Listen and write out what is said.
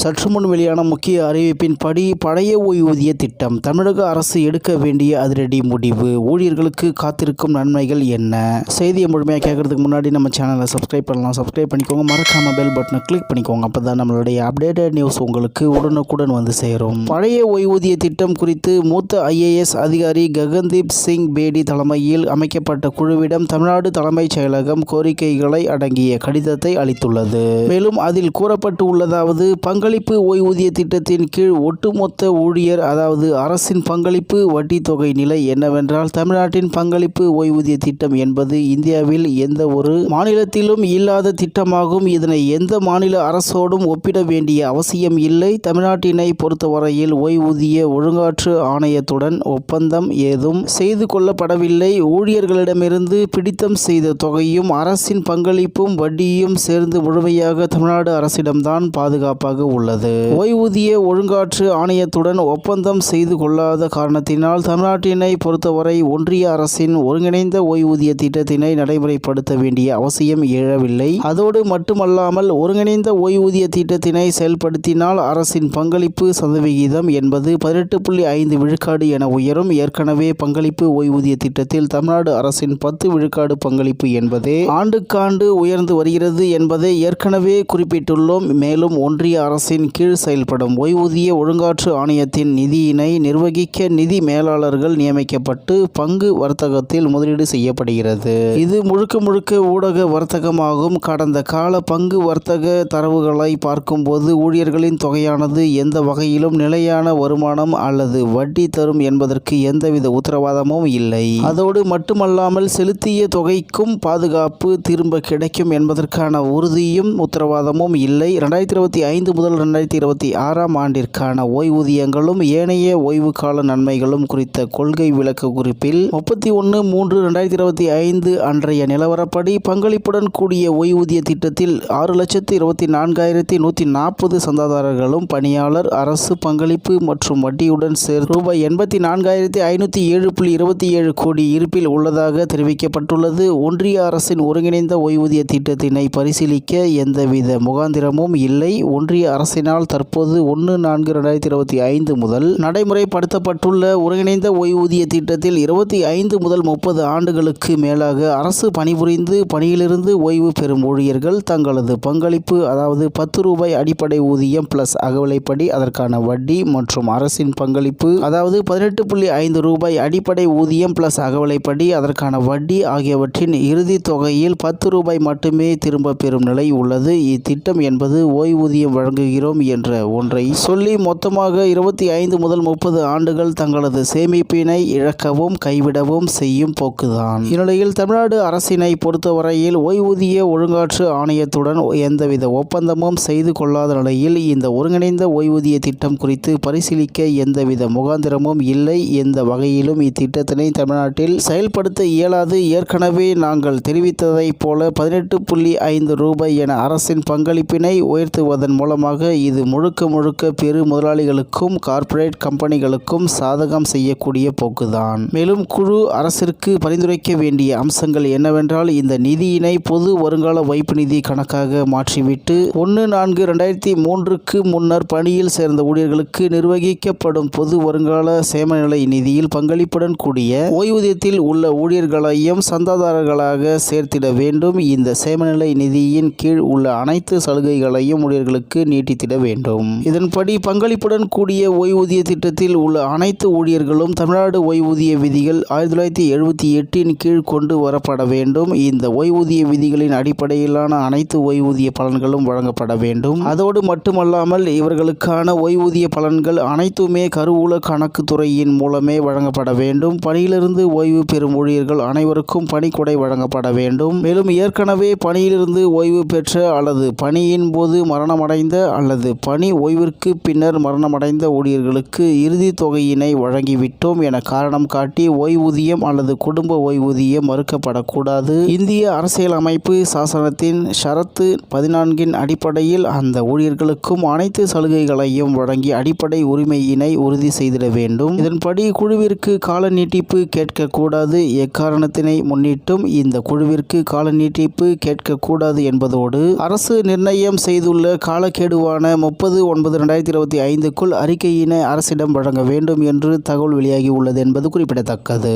சற்று முன் வெளியான முக்கிய அறிவிப்பின்படி பழைய ஓய்வூதிய திட்டம் தமிழக அரசு எடுக்க வேண்டிய அதிரடி முடிவு. ஊழியர்களுக்கு காத்திருக்கும் நன்மைகள் என்ன? செய்தியை முழுமையாக கேட்கறதுக்கு முன்னாடி நம்ம சேனலை சப்ஸ்கிரைப் பண்ணலாம். சப்ஸ்கிரைப் பண்ணிக்கோங்க. மறக்காம பெல் பட்டனை கிளிக் பண்ணிக்கோங்க. அப்போ தான் நம்மளுடைய அப்டேட்டட் நியூஸ் உங்களுக்கு உடனுக்குடன் வந்து சேரும். பழைய ஓய்வூதிய திட்டம் குறித்து மூத்த ஐஏஎஸ் அதிகாரி ககன்தீப் சிங் பேடி தலைமையில் அமைக்கப்பட்ட குழுவிடம் தமிழ்நாடு தலைமைச் செயலகம் கோரிக்கைகளை அடங்கிய கடிதத்தை அளித்துள்ளது. மேலும் அதில் கூறப்பட்டு உள்ளதாவது பங்களிப்பு ஓய்வூதிய திட்டத்தின் கீழ் ஒட்டுமொத்த ஊழியர் அதாவது அரசின் பங்களிப்பு வட்டி தொகை நிலை என்னவென்றால் தமிழ்நாட்டின் பங்களிப்பு ஓய்வூதிய திட்டம் என்பது இந்தியாவில் எந்த ஒரு மாநிலத்திலும் இல்லாத திட்டமாகும். இதனை எந்த மாநில அரசோடும் ஒப்பிட வேண்டிய அவசியம் இல்லை. தமிழ்நாட்டினை பொறுத்தவரையில் ஓய்வூதிய ஒழுங்காற்று ஆணையத்துடன் ஒப்பந்தம் ஏதும் செய்து கொள்ளப்படவில்லை. ஊழியர்களிடமிருந்து பிடித்தம் செய்த தொகையும் அரசின் பங்களிப்பும் வட்டியும் சேர்ந்து முழுமையாக தமிழ்நாடு அரசிடம்தான் பாதுகாப்பாக உள்ளது உள்ளது. ஓய்வூதிய ஒழுங்காற்று ஆணையத்துடன் ஒப்பந்தம் செய்து கொள்ளாத காரணத்தினால் தமிழ்நாட்டினை பொறுத்தவரை ஒன்றிய அரசின் ஒருங்கிணைந்த ஓய்வூதிய திட்டத்தினை நடைமுறைப்படுத்த வேண்டிய அவசியம் எழவில்லை. அதோடு மட்டுமல்லாமல் ஒருங்கிணைந்த ஓய்வூதிய திட்டத்தினை செயல்படுத்தினால் அரசின் பங்களிப்பு சதவிகிதம் என்பது பதினெட்டு புள்ளி ஐந்து விழுக்காடு என உயரும். ஏற்கனவே பங்களிப்பு ஓய்வூதிய திட்டத்தில் தமிழ்நாடு அரசின் பத்து விழுக்காடு பங்களிப்பு என்பதே ஆண்டுக்காண்டு உயர்ந்து வருகிறது என்பதை ஏற்கனவே குறிப்பிட்டுள்ளோம். மேலும் ஒன்றிய அரசு அரசின் கீழ் செயல்படும் ஓய்வூதிய ஒழுங்காற்று ஆணையத்தின் நிதியினை நிர்வகிக்க நிதி மேலாளர்கள் நியமிக்கப்பட்டு பங்கு வர்த்தகத்தில் முதலீடு செய்யப்படுகிறது. இது முழுக்க முழுக்க ஊடக வர்த்தகமாகும். கடந்த கால பங்கு வர்த்தக தரவுகளை பார்க்கும்போது ஊழியர்களின் தொகையானது எந்த வகையிலும் நிலையான வருமானம் அல்லது வட்டி தரும் என்பதற்கு எந்தவித உத்தரவாதமும் இல்லை. அதோடு மட்டுமல்லாமல் செலுத்திய தொகைக்கும் பாதுகாப்பு திரும்ப கிடைக்கும் என்பதற்கான உறுதியும் உத்தரவாதமும் இல்லை. ரெண்டாயிரத்தி இருபத்தி ஐந்து முதல் ரெண்டாயிரத்தி இருபத்தி ஆறாம் ஆண்டிற்கான ஓய்வூதியங்களும் ஏனைய ஓய்வு கால நன்மைகளும் குறித்த கொள்கை விளக்க குறிப்பில் முப்பத்தி ஒன்று மூன்று ரெண்டாயிரத்தி இருபத்தி ஐந்து அன்றைய நிலவரப்படி பங்களிப்புடன் கூடிய ஓய்வூதிய திட்டத்தில் ஆறு லட்சத்து இருபத்தி நான்காயிரத்தி நூற்றி நாற்பது சந்தாதாரர்களும் பணியாளர் அரசு பங்களிப்பு மற்றும் வட்டியுடன் சேர்த்து ரூபாய் எண்பத்தி நான்காயிரத்தி ஐநூற்றி ஏழு புள்ளி இருபத்தி ஏழு கோடி இருப்பில் உள்ளதாக தெரிவிக்கப்பட்டுள்ளது. ஒன்றிய அரசின் ஒருங்கிணைந்த ஓய்வூதிய திட்டத்தினை பரிசீலிக்க எந்தவித முகாந்திரமும் இல்லை. ஒன்றிய அரசு அரசினால் தற்போது ஒன்று நான்கு ரெண்டாயிரத்தி இருபத்தி ஐந்து முதல் நடைமுறைப்படுத்தப்பட்டுள்ள ஒருங்கிணைந்த ஓய்வூதிய திட்டத்தில் இருபத்தி ஐந்து முதல் முப்பது ஆண்டுகளுக்கு மேலாக அரசு பணிபுரிந்து பணியிலிருந்து ஓய்வு பெறும் ஊழியர்கள் தங்களது பங்களிப்பு அதாவது பத்து ரூபாய் அடிப்படை ஊதியம் பிளஸ் அகவலைப்படி அதற்கான வட்டி மற்றும் அரசின் பங்களிப்பு அதாவது பதினெட்டு புள்ளி ஐந்து ரூபாய் அடிப்படை ஊதியம் பிளஸ் அகவலைப்படி அதற்கான வட்டி ஆகியவற்றின் இறுதி தொகையில் பத்து ரூபாய் மட்டுமே திரும்ப பெறும் நிலை உள்ளது. இத்திட்டம் என்பது ஓய்வூதியம் வழங்குகிறது வழங்குகிறோம் என்ற ஒன்றை சொல்லி மொத்தமாக இருபத்தி ஐந்து முதல் முப்பது ஆண்டுகள் தங்களது சேமிப்பினை இழக்கவும் கைவிடவும் செய்யும் போக்குதான். இந்நிலையில் தமிழ்நாடு அரசினை பொறுத்தவரையில் ஓய்வூதிய ஒழுங்காற்று ஆணையத்துடன் எந்தவித ஒப்பந்தமும் செய்து கொள்ளாத நிலையில் இந்த ஒருங்கிணைந்த ஓய்வூதிய திட்டம் குறித்து பரிசீலிக்க எந்தவித முகாந்திரமும் இல்லை எந்த வகையிலும் இத்திட்டத்தினை தமிழ்நாட்டில் செயல்படுத்த இயலாது. ஏற்கனவே நாங்கள் தெரிவித்ததைப் போல பதினெட்டு புள்ளி ஐந்து ரூபாய் என அரசின் பங்களிப்பினை உயர்த்துவதன் மூலமாக இது முழுக்க முழுக்க பெரு முதலாளிகளுக்கும் கார்ப்பரேட் கம்பெனிகளுக்கும் சாதகம் செய்யக்கூடிய போக்குதான். மேலும் குழு அரசிற்கு பரிந்துரைக்க வேண்டிய அம்சங்கள் என்னவென்றால் இந்த நிதியினை பொது வருங்கால வைப்பு நிதி கணக்காக மாற்றிவிட்டு ஒன்று நான்கு ரெண்டாயிரத்தி மூன்றுக்கு முன்னர் பணியில் சேர்ந்த ஊழியர்களுக்கு நிர்வகிக்கப்படும் பொது வருங்கால சேமநிலை நிதியில் பங்களிப்புடன் கூடிய ஓய்வூதியத்தில் உள்ள ஊழியர்களையும் சந்தாதாரர்களாக சேர்த்திட வேண்டும். இந்த சேமநிலை நிதியின் கீழ் உள்ள அனைத்து சலுகைகளையும் ஊழியர்களுக்கு நீட்டித்திட வேண்டும். இதன்படி பங்களிப்புடன் கூடிய ஓய்வூதிய திட்டத்தில் உள்ள அனைத்து ஊழியர்களும் தமிழ்நாடு ஓய்வூதிய விதிகள் ஆயிரத்தி தொள்ளாயிரத்தி எழுபத்தி எட்டின் கீழ் கொண்டு வரப்பட வேண்டும். இந்த ஓய்வூதிய விதிகளின் அடிப்படையிலான அனைத்து ஓய்வூதிய பலன்களும் வழங்கப்பட வேண்டும். அதோடு மட்டுமல்லாமல் இவர்களுக்கான ஓய்வூதிய பலன்கள் அனைத்துமே கருவூல கணக்கு துறையின் மூலமே வழங்கப்பட வேண்டும். பணியிலிருந்து ஓய்வு பெறும் ஊழியர்கள் அனைவருக்கும் பணிக்கொடை வழங்கப்பட வேண்டும். மேலும் ஏற்கனவே பணியிலிருந்து ஓய்வு பெற்ற அல்லது பணியின் போது மரணமடைந்த அல்லது பணி ஓய்விற்கு பின்னர் மரணமடைந்த ஊழியர்களுக்கு இறுதித் தொகையினை வழங்கிவிட்டோம் என காரணம் காட்டி ஓய்வூதியம் அல்லது குடும்ப ஓய்வூதியம் மறுக்கப்படக்கூடாது. இந்திய அரசியலமைப்பு சாசனத்தின் ஷரத்து பதினான்கின் அடிப்படையில் அந்த ஊழியர்களுக்கும் அனைத்து சலுகைகளையும் வழங்கி அடிப்படை உரிமையினை உறுதி செய்திட வேண்டும். இதன்படி குழுவிற்கு கால நீட்டிப்பு கேட்கக்கூடாது. எக்காரணத்தினை முன்னிட்டும் இந்த குழுவிற்கு கால நீட்டிப்பு கேட்கக்கூடாது என்பதோடு அரசு நிர்ணயம் செய்துள்ள காலக்கெடுவான தேதிவான முப்பது ஒன்பது ரெண்டாயிரத்தி இருபத்தி ஐந்துக்குள் அறிக்கையினை அரசிடம் வழங்க வேண்டும் என்று தகவல் வெளியாகி உள்ளது என்பது குறிப்பிடத்தக்கது.